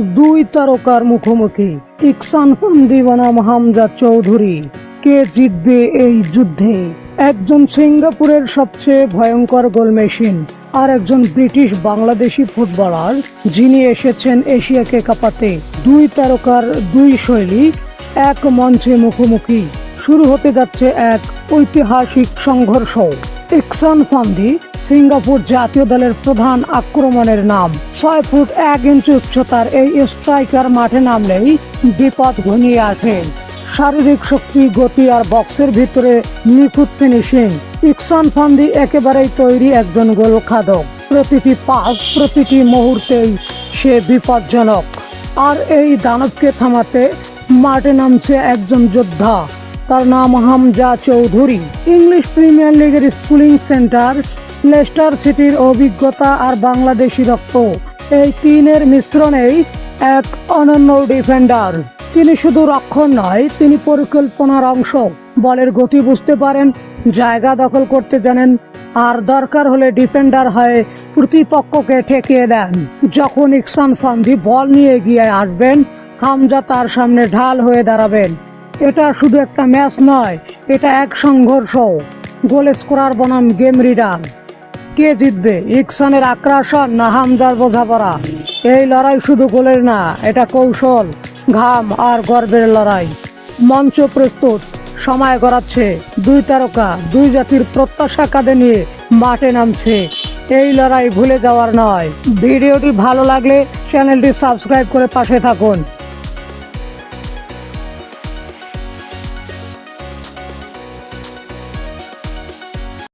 দুই তারকার মুখোমুখি। ইকসান ফান্দি বনাম হামজা চৌধুরী। কে জিতবে এই যুদ্ধে? একজন সিঙ্গাপুরের সবচেয়ে ভয়ঙ্কর গোল মেশিন আর একজন ব্রিটিশ বাংলাদেশি ফুটবলার যিনি এসেছেন এশিয়াকে কাঁপাতে দুই তারকার দুই শৈলী, এক মঞ্চে মুখোমুখি। শুরু হতে যাচ্ছে এক ঐতিহাসিক সংঘর্ষ। ইকসান ফান্দি, সিঙ্গাপুর জাতীয় দলের প্রধান আক্রমণের নাম। ছয় ফুট এক ইঞ্চি উচ্চতার এই স্ট্রাইকার মাঠে নামলেই বিপদ ঘনিয়ে আসে। শারীরিক শক্তি, গতি আর বক্সের ভিতরে নিখুঁত ফিনিশিং। ইকসান ফান্দি একেবারেই তৈরি একজন গোল খাদক প্রতিটি পাস, প্রতিটি মুহূর্তেই সে বিপজ্জনক। আর এই দানবকে থামাতে মাঠে নামছে একজন যোদ্ধা। তার নাম হামজা চৌধুরী। ইংলিশ প্রিমিয়ার লিগের স্কুলিং সেন্টার, লেস্টার সিটির অভিজ্ঞতা আর বাংলাদেশি রক্ত। এই তিনের মিশ্রণেই এক অনন্য ডিফেন্ডার। তিনি শুধু রক্ষণ নয়, তিনি পরিকল্পনার অংশ। বলের গতি বুঝতে পারেন, জায়গা দখল করতে জানেন, আর দরকার হলে ডিফেন্ডার হয়ে প্রতিপক্ষকে ঠেকিয়ে দেন। যখন ইকসান ফান্দি বল নিয়ে গিয়ে আসবেন, হামজা তার সামনে ঢাল হয়ে দাঁড়াবেন। এটা শুধু একটা ম্যাচ নয়, এটা এক সংঘর্ষ। গোল স্কোরার বনাম গেম রিডার। কে জিতবে? ইকসানের আক্রাসন না হামজার বোঝাপড়া? এই লড়াই শুধু গোলের না, এটা কৌশল, ঘাম আর গর্বের লড়াই। মঞ্চ প্রস্তুত, সময় গড়াচ্ছে। দুই তারকা, দুই জাতির প্রত্যাশা কাঁধে নিয়ে মাঠে নামছে। এই লড়াই ভুলে যাওয়ার নয়। ভিডিওটি ভালো লাগলে চ্যানেলটি সাবস্ক্রাইব করে পাশে থাকুন।